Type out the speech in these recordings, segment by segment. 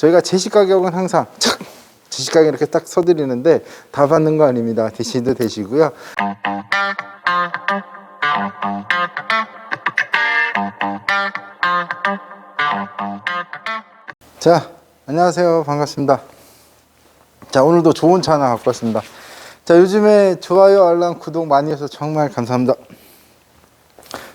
저희가 제시 가격은 항상 착 제시 가격 이렇게 딱 서드리는데 다 받는 거 아닙니다. 대시도 되시고요. 자, 안녕하세요. 반갑습니다. 자, 오늘도 좋은 차 하나 갖고 왔습니다. 자, 요즘에 좋아요, 알람, 구독 많이 해서 정말 감사합니다.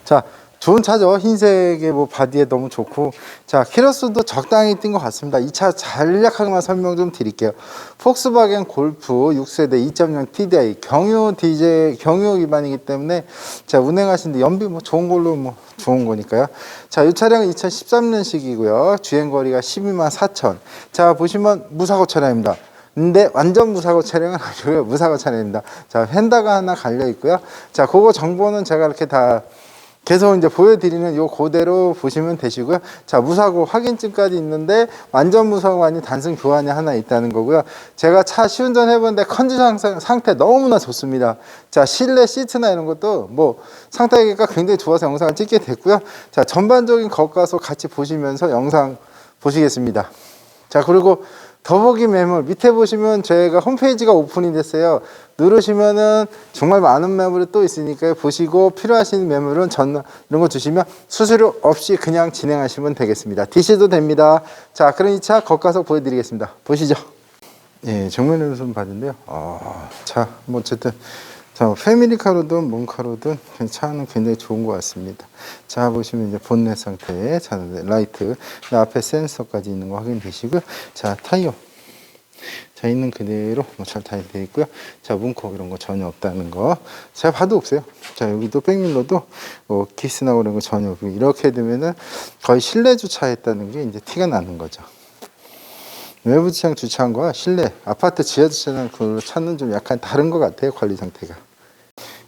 자, 좋은 차죠. 흰색의 뭐 바디에 너무 좋고. 자, 키로수도 적당히 뛴 것 같습니다. 이 차 간략하게만 설명 좀 드릴게요. 폭스바겐 골프 6세대 2.0 TDI 경유 디젤 경유 기반이기 때문에 자, 운행하시는데 연비 뭐 좋은 걸로 뭐 좋은 거니까요. 자, 이 차량은 2013년식이고요. 주행 거리가 12만 4천. 자, 보시면 무사고 차량입니다. 근데 완전 무사고 차량은 아니고요. 무사고 차량입니다. 자, 휀다가 하나 갈려 있고요. 자, 그거 정보는 제가 이렇게 다 계속 이제 보여드리는 요 그대로 보시면 되시고요. 자, 무사고 확인증까지 있는데 완전 무사고가 아닌 단순 교환이 하나 있다는 거고요. 제가 차 시운전 해봤는데 컨디션 상- 상태 너무나 좋습니다. 자, 실내 시트나 이런 것도 뭐 상태가 굉장히 좋아서 영상을 찍게 됐고요. 자, 전반적인 겉가속 같이 보시면서 영상 보시겠습니다. 자, 그리고 더보기 매물 밑에 보시면 저희가 홈페이지가 오픈이 됐어요. 누르시면은 정말 많은 매물이 또 있으니까요. 보시고 필요하신 매물은 전 이런 거 주시면 수수료 없이 그냥 진행하시면 되겠습니다. DC도 됩니다. 자, 그럼 이 차 겉가속 보여드리겠습니다. 보시죠. 예, 정면으로 좀 봤는데요. 아, 자, 뭐 어쨌든 자, 패밀리카로든 몬카로든 차는 굉장히 좋은 것 같습니다. 자, 보시면 이제 본넷 상태, 자, 라이트, 그 앞에 센서까지 있는 거 확인되시고요. 자, 타이어. 자, 있는 그대로 뭐잘 타이어 있고요. 자, 문콕 이런 거 전혀 없다는 거. 제가 봐도 없어요. 자, 여기도 백밀러도 뭐 키스나고 이런 거 전혀 없고 이렇게 되면은 거의 실내 주차했다는 게 이제 티가 나는 거죠. 외부 주차장 주차한 거와 실내 아파트 지하 주차장 그 차는 좀 약간 다른 것 같아요 관리 상태가.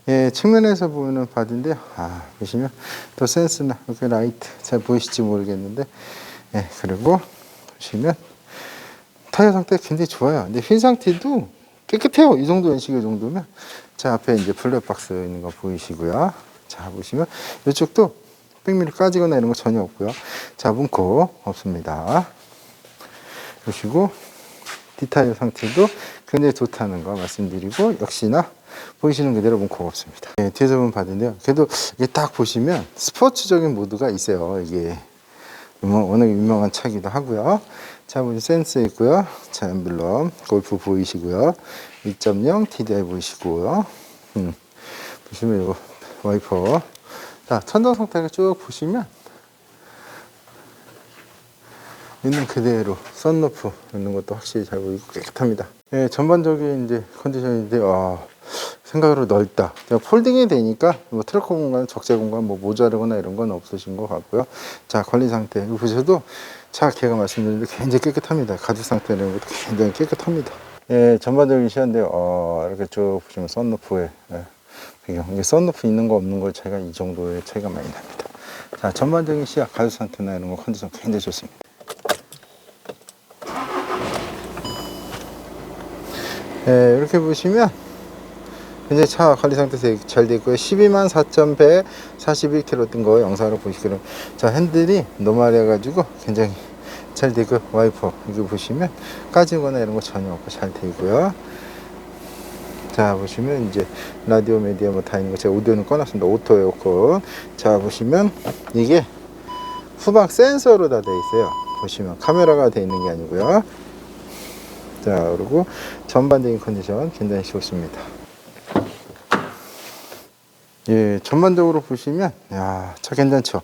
예, 측면에서 보면은 바디인데요. 아, 보시면 또 센스나 이렇게 라이트 잘 보이실지 모르겠는데, 예, 그리고 보시면 타이어 상태 굉장히 좋아요. 근데 휠 상태도 깨끗해요. 이 정도 연식의 정도면. 자, 앞에 이제 플랫박스 있는 거 보이시고요. 자, 보시면 이쪽도 백미를 까지거나 이런 거 전혀 없고요. 자, 문코 없습니다. 보시고 디타일 상태도 굉장히 좋다는 거 말씀드리고 역시나 보이시는 그대로 문코가 없습니다. 예, 뒤에서 보면 봤는데요. 그래도 이게 딱 보시면 스포츠적인 모드가 있어요. 이게 뭐 워낙 유명한 차기도 하고요. 자, 보시 센스 있고요. 자, 엠블럼 골프 보이시고요. 2.0 TDI 보이시고요. 음, 보시면 이거 와이퍼. 자, 천정 상태를 쭉 보시면 있는 그대로 썬루프 있는 것도 확실히 잘 보이고 깨끗합니다. 예, 전반적인 이제 컨디션인데 아, 생각으로 넓다. 그냥 폴딩이 되니까 뭐 트럭 공간, 적재 공간 뭐 모자르거나 이런 건 없으신 것 같고요. 자 관리 상태 이거 보셔도 차 개가 말씀드렸는데 굉장히 깨끗합니다. 가죽 상태 이런 것도 굉장히 깨끗합니다. 예, 전반적인 시야인데요. 어, 이렇게 쭉 보시면 썬루프에 예, 배경 이게 썬루프 있는 거 없는 거 차이가 이 정도의 차이가 많이 납니다. 자 전반적인 시야, 가죽 상태나 이런 거 컨디션 굉장히 좋습니다. 예, 이렇게 보시면 이제 차 관리 상태 잘 되고요. 12만 4,100 41km 뜬 거 영상으로 보시기로 자 핸들이 노말해 가지고 굉장히 잘 되고 와이퍼 이거 보시면 까지거나 이런 거 전혀 없고 잘 되고요. 자 보시면 이제 라디오 메디어 뭐 다 있는 거 제가 오디오는 꺼놨습니다. 오토 에어컨 자 보시면 이게 후방 센서로 다돼 있어요. 보시면 카메라가 돼 있는 게 아니고요. 자 그리고 전반적인 컨디션 굉장히 좋습니다. 예, 전반적으로 보시면 야, 차 괜찮죠?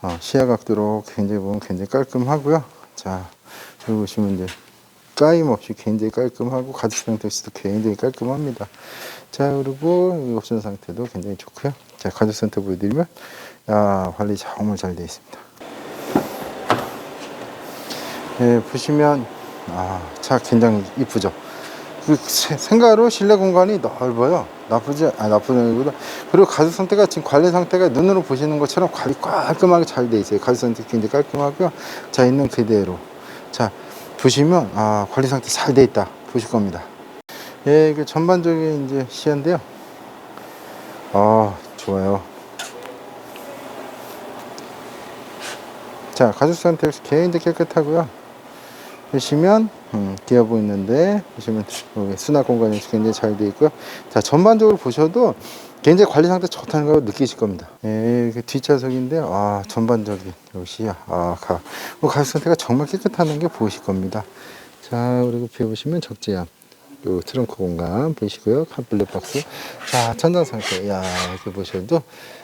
어, 시야 각도로 굉장히 보면 굉장히 깔끔하고요. 자, 여기 보시면 이제 까임 없이 굉장히 깔끔하고 가죽 상태도 굉장히 깔끔합니다. 자, 그리고 이 옵션 상태도 굉장히 좋고요. 자, 가죽 상태 보여드리면 야, 관리 정말 잘 되어 있습니다. 예, 보시면 아, 차 굉장히 이쁘죠? 그 세- 생각으로 실내 공간이 넓어요. 나쁘지, 아, 나쁘지 않고도. 그리고 가죽 상태가 지금 관리 상태가 눈으로 보시는 것처럼 관리 깔끔하게 잘 돼 있어요. 가죽 상태 굉장히 깔끔하고요. 자, 있는 그대로. 자, 보시면, 아, 관리 상태 잘 돼 있다. 보실 겁니다. 예, 이게 전반적인 이제 시야인데요. 아, 좋아요. 자, 가죽 상태 굉장히 깨끗하고요. 보시면 음, 기어보 있는데 보시면 수납 공간이 굉장히 잘 되어 있고요. 자 전반적으로 보셔도 굉장히 관리 상태 좋다는 걸 느끼실 겁니다. 예, 뒷좌석인데 아 전반적인 역시 아 가, 뭐 가죽 상태가 정말 깨끗하는 게 보이실 겁니다. 자 그리고 뒤에 보시면 적재함. 요 트렁크 공간 보이시고요. 칸 블랙 박스. 자, 천장 상태. 야, 이렇게 보셔도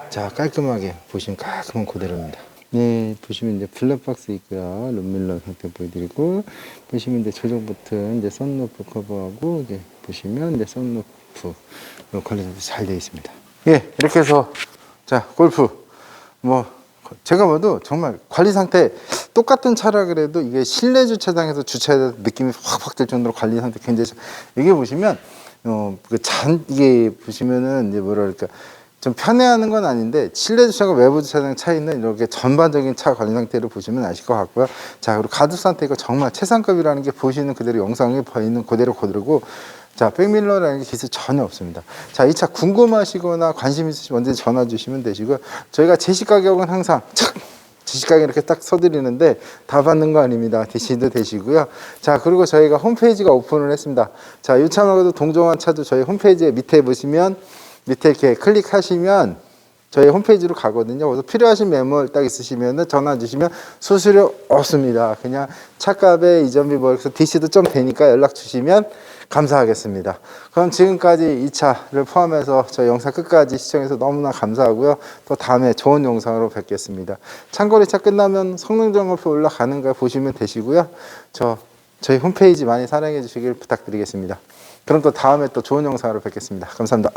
자, 깔끔하게 보시면 깔끔한 그대로입니다. 네, 보시면 이제 블랙 박스 있고요. 룸밀러 상태 보여드리고 보시면 이제 조정 버튼 이제 썬루프 커버하고 이제 보시면 이제 썬루프 요 관리 상태 잘 되어 있습니다. 예, 이렇게 해서 자, 골프 뭐 제가 봐도 정말 관리 상태 똑같은 차라 그래도 이게 실내 주차장에서 주차해서 느낌이 확확 들 정도로 관리 상태 굉장히 잘- 이게 보시면 어 그 잔 이게 보시면은 이제 뭐랄까 좀 편해하는 건 아닌데 실내 주차가 외부 주차장 차이는 이렇게 전반적인 차 관리 상태를 보시면 아실 것 같고요. 자 그리고 가죽 상태 이거 정말 최상급이라는 게 보시는 그대로 영상에 보이는 그대로 그대로고 자, 백밀러라는 게 기술 전혀 없습니다. 자, 이 차 궁금하시거나 관심 있으시면 언제든지 전화 주시면 되시고요. 저희가 제시 가격은 항상 착! 가격 이렇게 딱 써드리는데 다 받는 거 아닙니다. 대시도 되시고요. 자, 그리고 저희가 홈페이지가 오픈을 했습니다. 자, 이 차 말고도 동종한 차도 저희 홈페이지에 밑에 보시면 밑에 이렇게 클릭하시면 저희 홈페이지로 가거든요. 그래서 필요하신 매물 딱 있으시면 전화 주시면 수수료 없습니다. 그냥 차값에 이전비 벌어서 DC도 좀 되니까 연락 주시면 감사하겠습니다. 그럼 지금까지 이 차를 포함해서 저희 영상 끝까지 시청해서 너무나 감사하고요. 또 다음에 좋은 영상으로 뵙겠습니다. 참고로 이차 끝나면 성능 점검표 올라가는 걸 보시면 되시고요. 저 저희 홈페이지 많이 사랑해 주시길 부탁드리겠습니다. 그럼 또 다음에 또 좋은 영상으로 뵙겠습니다. 감사합니다.